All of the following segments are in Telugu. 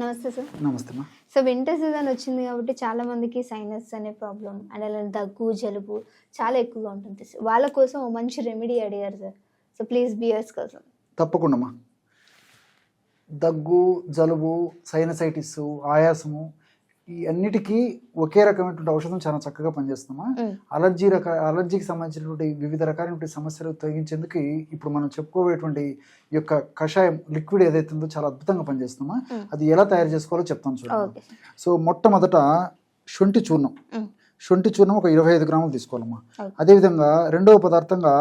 నమస్తే సార్. నమస్తే సో వింటర్ సీజన్ వచ్చింది కాబట్టి చాలా మందికి సైనస్ అనే ప్రాబ్లం అండ్ అలానే దగ్గు జలుబు చాలా ఎక్కువగా ఉంటుంది. వాళ్ళ కోసం ఓ మంచి రెమెడీ అడిగారు సార్. సో ప్లీజ్ బియర్స్ కోసం తప్పకుండా దగ్గు జలుబు సైనసైటిస్ ఆయాసము ఈ అన్నిటికీ ఒకే రకమైనటువంటి ఔషధం చాలా చక్కగా పనిచేస్తుందమ్మా. మ్మ్. అలర్జీ రక అలర్జీకి సంబంధించినటువంటి వివిధ రకాలైనటువంటి సమస్యలు తొలగించేందుకు ఇప్పుడు మనం చెప్పుకోబోయేటువంటి ఈ యొక్క కషాయం లిక్విడ్ ఏదైతే ఉందో చాలా అద్భుతంగా పనిచేస్తుందమ్మా. మ్మ్. అది ఎలా తయారు చేసుకోవాలో చెప్తాను చూడండి. సో మొట్టమొదట శొంఠి చూర్ణం. శొంఠి చూర్ణం ఒక ఇరవై ఐదు గ్రాములు తీసుకోవాలమ్మా. అదేవిధంగా రెండవ పదార్థంగా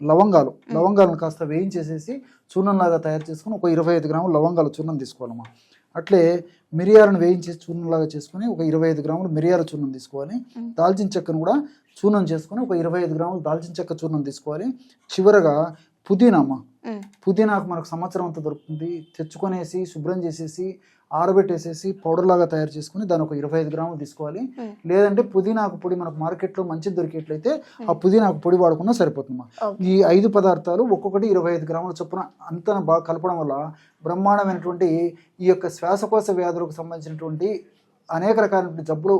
లవంగాలు. లవంగాలను కాస్త వేయించేసేసి చూర్ణంలాగా తయారు చేసుకుని ఒక ఇరవై ఐదు గ్రాములు లవంగాల చూర్ణం తీసుకోవాలమ్మా. అట్లే మిరియాలను వేయించేసి చూర్ణంలాగా చేసుకుని ఒక ఇరవై ఐదు గ్రాములు మిరియాల చూర్ణం తీసుకోవాలి. దాల్చిన చెక్కను కూడా చూర్ణం చేసుకుని ఒక ఇరవై ఐదు గ్రాములు దాల్చిన చెక్క చూర్ణం తీసుకోవాలి చివరగా పుదీనా అమ్మ మ్మ్. పుదీనాకు మనకు సంవత్సరం అంతా దొరుకుతుంది. తెచ్చుకొనేసి శుభ్రం చేసేసి ఆరబెట్టేసేసి పౌడర్ లాగా తయారు చేసుకుని దాని ఒక ఇరవై ఐదు గ్రాములు తీసుకోవాలి. లేదంటే పుదీనాకు పొడి మనకు మార్కెట్లో మంచిది దొరికేట్లయితే ఆ పుదీనాకు పొడి వాడుకున్నా సరిపోతుందమ్మా. ఈ ఐదు పదార్థాలు ఒక్కొక్కటి ఇరవై ఐదు గ్రాముల చొప్పున అంతా బాగా కలపడం వల్ల బ్రహ్మాండమైనటువంటి ఈ యొక్క శ్వాసకోశ వ్యాధులకు సంబంధించినటువంటి అనేక రకాలైనటువంటి జబ్బులు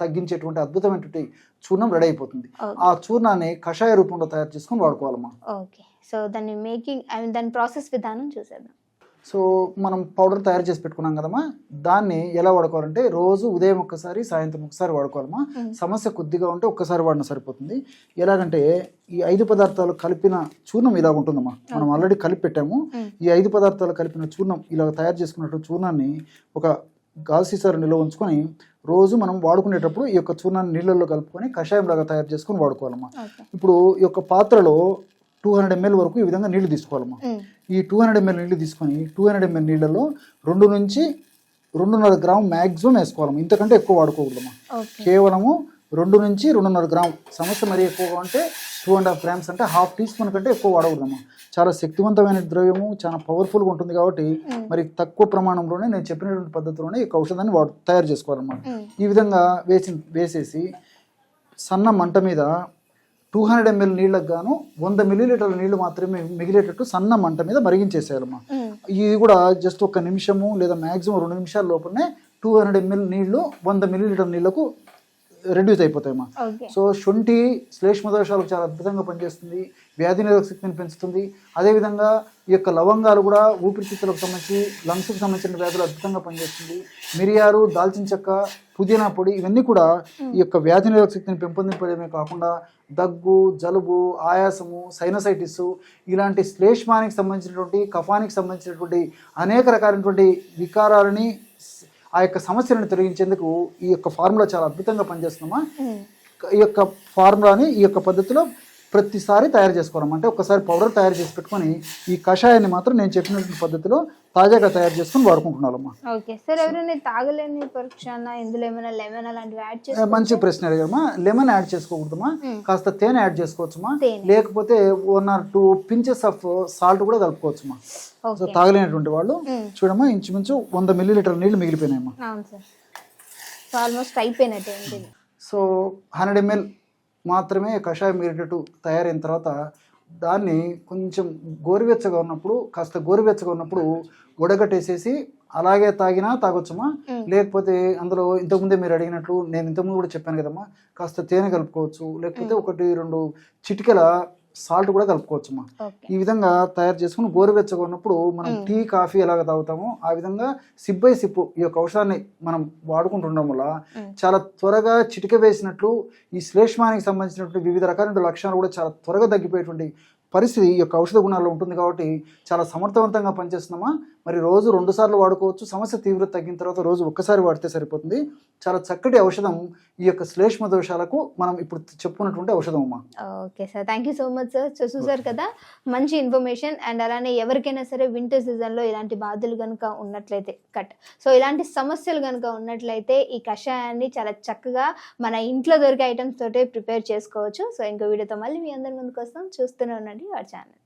తగ్గించేటువంటి అద్భుతమైనటువంటి చూర్ణం రెడీ అయిపోతుంది. ఆ చూర్ణాన్ని కషాయ రూపంలో తయారు చేసుకొని వాడుకోవాలమ్మా. ఓకే. సో దాన్ని మేకింగ్ ఐ మీన్ దాని ప్రాసెస్ విధానం చూసేద్దాం. సో మనం పౌడర్ తయారు చేసి పెట్టుకున్నాం కదమ్మా దాన్ని ఎలా వాడుకోవాలంటే రోజు ఉదయం ఒక్కసారి సాయంత్రం ఒకసారి వాడుకోవాలమ్మా. మ్మ్. సమస్య కొద్దిగా ఉంటే ఒక్కసారి వాడిన సరిపోతుంది. ఎలాగంటే ఈ ఐదు పదార్థాలు కలిపిన చూర్ణం ఇలా ఉంటుందమ్మా. మనం ఆల్రెడీ కలిపి పెట్టాము. ఈ ఐదు పదార్థాలు కలిపిన చూర్ణం ఇలా తయారు చేసుకున్నట్టు చూర్ణాన్ని ఒక గాజు సీసారు నిల్వ ఉంచుకొని రోజు మనం వాడుకునేటప్పుడు ఈ యొక్క చూర్ణాన్ని నీళ్ళల్లో కలుపుకొని కషాయం లాగా తయారు చేసుకొని వాడుకోవాలమ్మా. ఇప్పుడు ఈ యొక్క పాత్రలో టూ హండ్రెడ్ ఎంఎల్ వరకు ఈ విధంగా నీళ్ళు తీసుకోవాలమ్మా. మ్మ్. ఈ టూ హండ్రెడ్ ఎంఎల్ నీళ్ళు తీసుకొని టూ హండ్రెడ్ ఎంఎల్ నీళ్ళలో రెండు నుంచి రెండున్నర గ్రామ్ మ్యాక్సిమం వేసుకోవాలమ్మా. ఇంతకంటే ఎక్కువ వాడుకోకూడదమ్మా. కేవలము రెండు నుంచి రెండున్నర గ్రామ్. సమస్య మరీ ఎక్కువగా ఉంటే టూ అండ్ హాఫ్ గ్రామ్స్ అంటే హాఫ్ టీ స్పూన్ కంటే ఎక్కువ వాడకూడదమ్మా. చాలా శక్తివంతమైన ద్రవ్యము చాలా పవర్ఫుల్గా ఉంటుంది కాబట్టి. మరి తక్కువ ప్రమాణంలోనే నేను చెప్పినటువంటి పద్ధతిలోనే ఈ ఔషధాన్ని వాడు తయారు చేసుకోవాలన్నమాట. ఈ విధంగా వేసి వేసేసి సన్న మంట మీద టూ హండ్రెడ్ ఎంఎల్ నీళ్ళకు గాను వంద మిల్లీలీటర్ల నీళ్ళు మాత్రమే మిగిలేటట్టు సన్న మంట మీద మరిగించేసేయాలమ్మా మ్మ్. ఇది కూడా జస్ట్ ఒక నిమిషము లేదా మ్యాక్సిమం రెండు నిమిషాల లోపలనే టూ హండ్రెడ్ ఎంఎల్ నీళ్ళు వంద మిల్లీలీటర్ నీళ్ళకు రెడ్యూస్ అయిపోతాయమ్మా సో శొంఠి శ్లేష్మ దోషాలకు చాలా అద్భుతంగా పనిచేస్తుంది వ్యాధి నిరోధక శక్తిని పెంచుతుంది. అదేవిధంగా ఈ యొక్క లవంగాలు కూడా ఊపిరితిత్తులకు సంబంధించి లంగ్స్కి సంబంధించిన వ్యాధులు అద్భుతంగా పనిచేస్తుంది. మిరియాలు దాల్చిన చెక్క పుదీనా పొడి ఇవన్నీ కూడా ఈ యొక్క వ్యాధి నిరోధక శక్తిని పెంపొందింపడమే కాకుండా దగ్గు జలుబు ఆయాసము సైనసైటిస్ ఇలాంటి శ్లేష్మానికి సంబంధించినటువంటి కఫానికి సంబంధించినటువంటి అనేక రకాలైనటువంటి వికారాలని ఆ యొక్క సమస్యలను తొలగించేందుకు ఈ యొక్క ఫార్ములా చాలా అద్భుతంగా పనిచేస్తుందమ్మా మ్మ్. ఈ యొక్క ఫార్ములాని ఈ యొక్క పద్ధతిలో ప్రతిసారి తయారు చేసుకోవడం. అంటే ఒకసారి పౌడర్ తయారు చేసి పెట్టుకొని ఈ కషాయాన్ని మాత్రం నేను చెప్పినటువంటి పద్ధతిలో తాజాగా తయారు చేసుకొని వాడుకుంటున్నామమ్మా ఓకే. సార్ ఎవరైనా తాగలేని ఇందులో ఏమైనా లెమన్ అలాంటివి యాడ్ చేసి మంచి ప్రశ్న అడిగామా లెమన్ యాడ్ చేసుకోకూడదమ్మా. మ్మ్. కాస్త తేనె యాడ్ చేసుకోవచ్చుమా. లేకపోతే one or two pinches of salt కూడా కలుపుకోవచ్చుమా సో తాగలేనటువంటి వాళ్ళు మ్మ్. చూడమ్మా ఇంచుమించు వంద మిల్లీలీటర్ నీళ్ళు మిగిలిపోయినాయమ్మా. ఆల్మోస్ట్ అయిపోయినట్టే సో హండ్రెడ్ ఎంఎల్ మాత్రమే కషాయం మిగిలేటట్టు తయారైన తర్వాత దాన్ని కొంచెం గోరువెచ్చగా ఉన్నప్పుడు కాస్త గోరువెచ్చగా ఉన్నప్పుడు ఉడగట్టేసేసి అలాగే తాగినా తాగొచ్చమ్మా మ్మ్. లేకపోతే అందులో ఇంతకుముందే మీరు అడిగినట్లు నేను ఇంతకుముందు కూడా చెప్పాను కదమ్మా కాస్త తేనె కలుపుకోవచ్చు లేకపోతే ఒకటి రెండు చిటికెల సాల్ట్ కూడా కలుపుకోవచ్చమ్మా. ఓకే. ఈ విధంగా తయారు చేసుకుని గోరువెచ్చగా ఉన్నప్పుడు మనం టీ కాఫీ ఎలాగ తాగుతామో ఆ విధంగా సిప్ బై సిప్ ఈ యొక్క ఔషధాన్ని మనం వాడుకుంటుండడం వల్ల. చాలా త్వరగా చిటిక వేసినట్లు ఈ శ్లేష్మానికి సంబంధించినటువంటి వివిధ రకాలైన లక్షణాలు కూడా చాలా త్వరగా తగ్గిపోయేటువంటి పరిస్థితి ఈ యొక్క ఔషధ గుణాల్లో ఉంటుంది కాబట్టి చాలా సమర్థవంతంగా పనిచేస్తున్నామా? మరి రోజు రెండు సార్లు వాడుకోవచ్చు. సమస్య తీవ్రత తగ్గిన తర్వాత రోజు ఒక్కసారి వాడితే సరిపోతుంది. చాలా చక్కటి ఔషధం ఈ యొక్క శ్లేష్మ దోషాలకు మనం ఇప్పుడు చెప్పుకున్నటువంటి ఔషధం అమ్మా okay sir thank you so much sir చూసారు కదా మంచి ఇన్ఫర్మేషన్ అండ్ అలానే ఎవరికైనా సరే వింటర్ సీజన్లో ఇలాంటి బాధలు కనుక ఉన్నట్లయితే కట్ సో ఇలాంటి సమస్యలు కనుక ఉన్నట్లయితే ఈ కషాయాన్ని చాలా చక్కగా మన ఇంట్లో దొరికే ఐటమ్స్ తోటే ప్రిపేర్ చేసుకోవచ్చు. సో ఇంకో వీడియోతో మళ్ళీ మీ అందరి ముందుకు వస్తాం. చూస్తూనే ఉండండి. వాడి ఛానల్